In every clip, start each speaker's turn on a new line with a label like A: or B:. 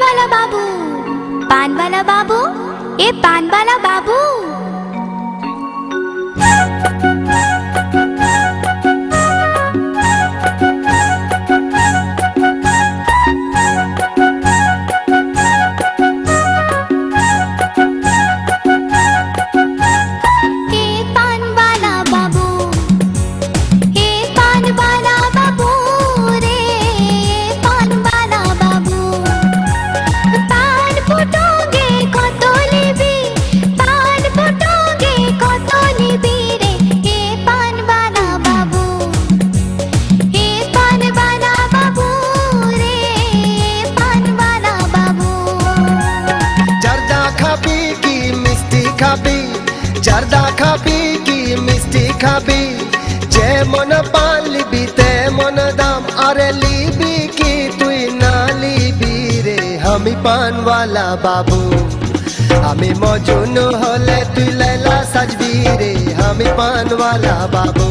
A: પાનવાલા બાબુ પાનવાલા બાબુ એ પાનવાલા
B: બાબુ খাবি জর্দা খাবি কি মিষ্টি খাবি যে মন পান লিবি তে মন দাম আরে লিবি কি তুই না লিবি রে আমি পানওয়ালা বাবু আমি মজুন হলে তুই লেলা সাজবি রে আমি পানওয়ালা বাবু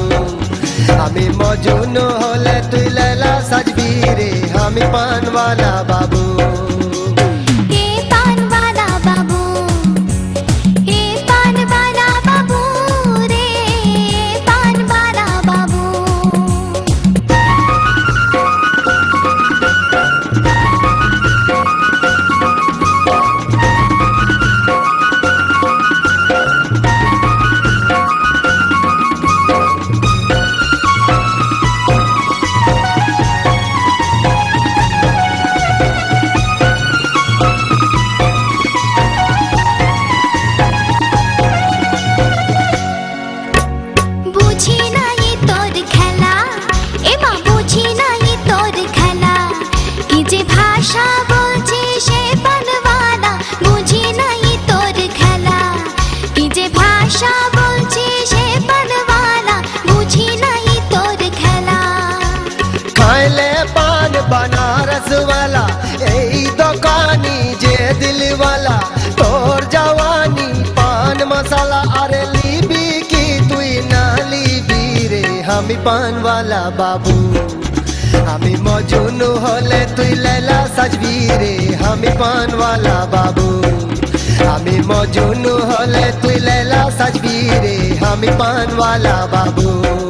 B: আমি মজুন হলে তুই লেলা সাজবি রে আমি পানওয়ালা বাবু বানারসওয়ালা এই দোকানি যে দিলওয়ালা। তোর জওয়ানি পান মশলা, আরে লিবি কি তুই না লিবি রে? আমি পানওয়ালা বাবু। আমি মজুন হলে তুই লেলা সাজবি রে। আমি পানওয়ালা বাবু। আমি মজুন হলে তুই লেলা সাজবি রে। আমি পানওয়ালা বাবু।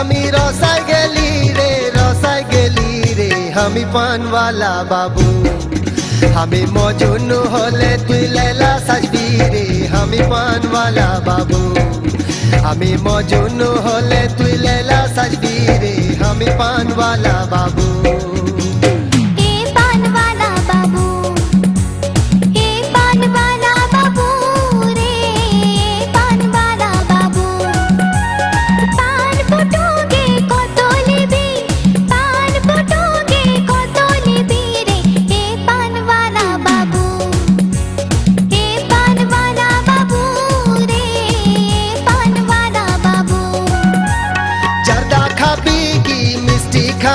B: আমি রসায় গেলি রে, রসায় গেলি রে, আমি পানওয়ালা বাবু। আমি মজুন হলে তুই লেলা সাজবি রে, আমি পানওয়ালা বাবু। আমি মজুন হলে তুই লেলা সাজবি রে, আমি পানওয়ালা বাবু।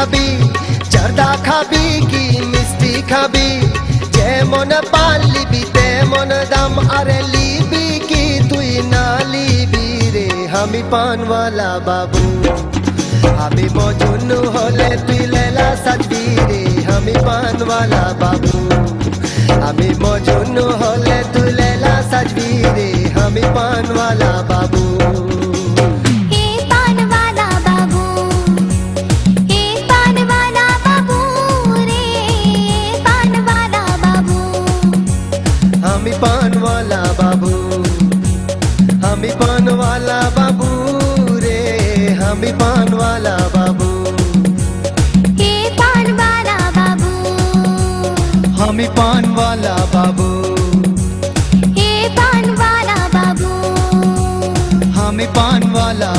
B: খাবি জর্দা খাবি কি মিষ্টি খাবি যেমন পান লিবি তেমন দাম আরে লিবি কি তুই না লিবি রে আমি পানওয়ালা বাবু আমি মজুন হলে তুই লেলা সাজবি রে আমি পানওয়ালা বাবু আমি মজুন হলে তুই লেলা সাজবি রে আমি পানওয়ালা বাবু
A: वाला बाबू रे
B: हम भी पान वाला बाबू। हे पान वाला बाबू? हम भी पान वाला बाबू।
A: हे पान वाला बाबू?
C: हम भी पान वाला